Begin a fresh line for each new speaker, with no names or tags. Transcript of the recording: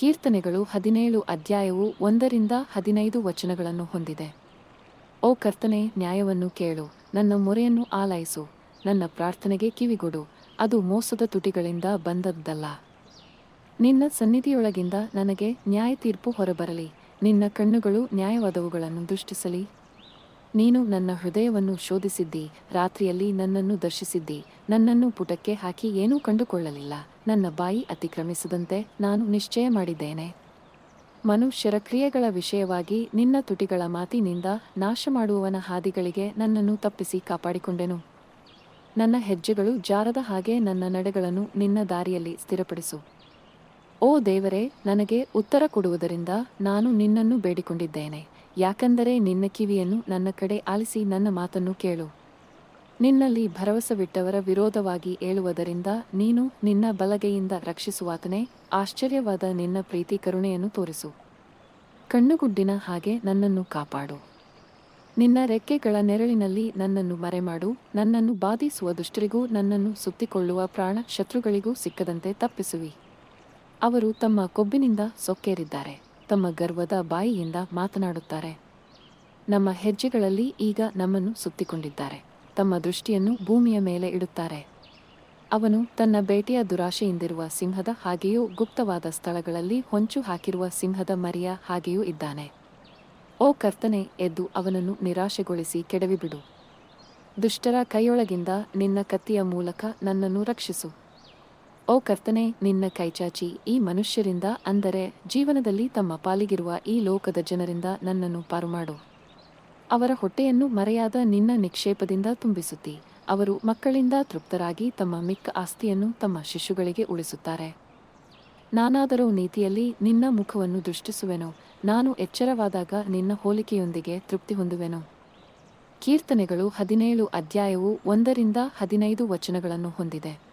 ಕೀರ್ತನೆಗಳು ಹದಿನೇಳು ಅಧ್ಯಾಯವು ಒಂದರಿಂದ ಹದಿನೈದು ವಚನಗಳನ್ನು ಹೊಂದಿದೆ. ಓ ಕರ್ತನೆ, ನ್ಯಾಯವನ್ನು ಕೇಳು, ನನ್ನ ಮೊರೆಯನ್ನು ಆಲಾಯಿಸು ನನ್ನ ಪ್ರಾರ್ಥನೆಗೆ ಕಿವಿಗೊಡು, ಅದು ಮೋಸದ ತುಟಿಗಳಿಂದ ಬಂದದ್ದಲ್ಲ. ನಿನ್ನ ಸನ್ನಿಧಿಯೊಳಗಿಂದ ನನಗೆ ನ್ಯಾಯ ತೀರ್ಪು ಹೊರಬರಲಿ, ನಿನ್ನ ಕಣ್ಣುಗಳು ನ್ಯಾಯವಾದವುಗಳನ್ನು ದೃಷ್ಟಿಸಲಿ. ನೀನು ನನ್ನ ಹೃದಯವನ್ನು ಶೋಧಿಸಿದ್ದಿ, ರಾತ್ರಿಯಲ್ಲಿ ನನ್ನನ್ನು ದರ್ಶಿಸಿದ್ದಿ, ನನ್ನನ್ನು ಪುಟಕ್ಕೆ ಹಾಕಿ ಏನೂ ಕಂಡುಕೊಳ್ಳಲಿಲ್ಲ. ನನ್ನ ಬಾಯಿ ಅತಿಕ್ರಮಿಸದಂತೆ ನಾನು ನಿಶ್ಚಯ ಮಾಡಿದ್ದೇನೆ. ಮನುಷ್ಯರ ಕ್ರಿಯೆಗಳ ವಿಷಯವಾಗಿ ನಿನ್ನ ತುಟಿಗಳ ಮಾತಿನಿಂದ ನಾಶ ಮಾಡುವವನ ಹಾದಿಗಳಿಗೆ ನನ್ನನ್ನು ತಪ್ಪಿಸಿ ಕಾಪಾಡಿಕೊಂಡೆನು. ನನ್ನ ಹೆಜ್ಜೆಗಳು ಜಾರದ ಹಾಗೆ ನನ್ನ ನಡೆಗಳನ್ನು ನಿನ್ನ ದಾರಿಯಲ್ಲಿ ಸ್ಥಿರಪಡಿಸು. ಓ ದೇವರೇ, ನನಗೆ ಉತ್ತರ ಕೊಡುವುದರಿಂದ ನಾನು ನಿನ್ನನ್ನು ಬೇಡಿಕೊಂಡಿದ್ದೇನೆ. ಯಾಕಂದರೆ ನಿನ್ನ ಕಿವಿಯನ್ನು ನನ್ನ ಕಡೆ ಆಲಿಸಿ ನನ್ನ ಮಾತನ್ನು ಕೇಳು. ನಿನ್ನಲ್ಲಿ ಭರವಸವಿಟ್ಟವರ ವಿರೋಧವಾಗಿ ಏಳುವುದರಿಂದ ನೀನು ನಿನ್ನ ಬಲಗೆಯಿಂದ ರಕ್ಷಿಸುವಾತನೇ, ಆಶ್ಚರ್ಯವಾದ ನಿನ್ನ ಪ್ರೀತಿ ಕರುಣೆಯನ್ನು ತೋರಿಸು. ಕಣ್ಣುಗುಡ್ಡಿನ ಹಾಗೆ ನನ್ನನ್ನು ಕಾಪಾಡು. ನಿನ್ನ ರೆಕ್ಕೆಗಳ ನೆರಳಿನಲ್ಲಿ ನನ್ನನ್ನು ಮರೆಮಾಡು, ನನ್ನನ್ನು ಬಾಧಿಸುವ ದುಷ್ಟರಿಗೂ ನನ್ನನ್ನು ಸುತ್ತಿಕೊಳ್ಳುವ ಪ್ರಾಣ ಶತ್ರುಗಳಿಗೂ ಸಿಕ್ಕದಂತೆ ತಪ್ಪಿಸುವಿ. ಅವರು ತಮ್ಮ ಕೊಬ್ಬಿನಿಂದ ಸೊಕ್ಕೇರಿದ್ದಾರೆ. ತಮ್ಮ ಗರ್ವದ ಬಾಯಿಯಿಂದ ಮಾತನಾಡುತ್ತಾರೆ. ನಮ್ಮ ಹೆಜ್ಜೆಗಳಲ್ಲಿ ಈಗ ನಮ್ಮನ್ನು ಸುತ್ತಿಕೊಂಡಿದ್ದಾರೆ. ತಮ್ಮ ದೃಷ್ಟಿಯನ್ನು ಭೂಮಿಯ ಮೇಲೆ ಇಡುತ್ತಾರೆ. ಅವನು ತನ್ನ ಬೇಟೆಯ ದುರಾಶೆಯಿಂದಿರುವ ಸಿಂಹದ ಹಾಗೆಯೂ ಗುಪ್ತವಾದ ಸ್ಥಳಗಳಲ್ಲಿ ಹೊಂಚು ಹಾಕಿರುವ ಸಿಂಹದ ಮರಿಯ ಹಾಗೆಯೂ ಇದ್ದಾನೆ. ಓ ಕರ್ತನೆ, ಎದ್ದು ಅವನನ್ನು ನಿರಾಶೆಗೊಳಿಸಿ ಕೆಡವಿಬಿಡು. ದುಷ್ಟರ ಕೈಯೊಳಗಿಂದ ನಿನ್ನ ಕತ್ತಿಯ ಮೂಲಕ ನನ್ನನ್ನು ರಕ್ಷಿಸು. ಓ ಕರ್ತನೆ, ನಿನ್ನ ಕೈಚಾಚಿ ಈ ಮನುಷ್ಯರಿಂದ ಅಂದರೆ ಜೀವನದಲ್ಲಿ ತಮ್ಮ ಪಾಲಿಗಿರುವ ಈ ಲೋಕದ ಜನರಿಂದ ನನ್ನನ್ನು ಪಾರು ಮಾಡು ಅವರ ಹೊಟ್ಟೆಯನ್ನು ಮರೆಯಾದ ನಿನ್ನ ನಿಕ್ಷೇಪದಿಂದ ತುಂಬಿಸುತ್ತಿ. ಅವರು ಮಕ್ಕಳಿಂದ ತೃಪ್ತರಾಗಿ ತಮ್ಮ ಮಿಕ್ಕ ಆಸ್ತಿಯನ್ನು ತಮ್ಮ ಶಿಶುಗಳಿಗೆ ಉಳಿಸುತ್ತಾರೆ. ನಾನಾದರೂ ನೀತಿಯಲ್ಲಿ ನಿನ್ನ ಮುಖವನ್ನು ದೃಷ್ಟಿಸುವೆನು. ನಾನು ಎಚ್ಚರವಾದಾಗ ನಿನ್ನ ಹೋಲಿಕೆಯೊಂದಿಗೆ ತೃಪ್ತಿ ಹೊಂದುವೆನು. ಕೀರ್ತನೆಗಳು ಹದಿನೇಳು ಅಧ್ಯಾಯವು ಒಂದರಿಂದ ಹದಿನೈದು ವಚನಗಳನ್ನು ಹೊಂದಿದೆ.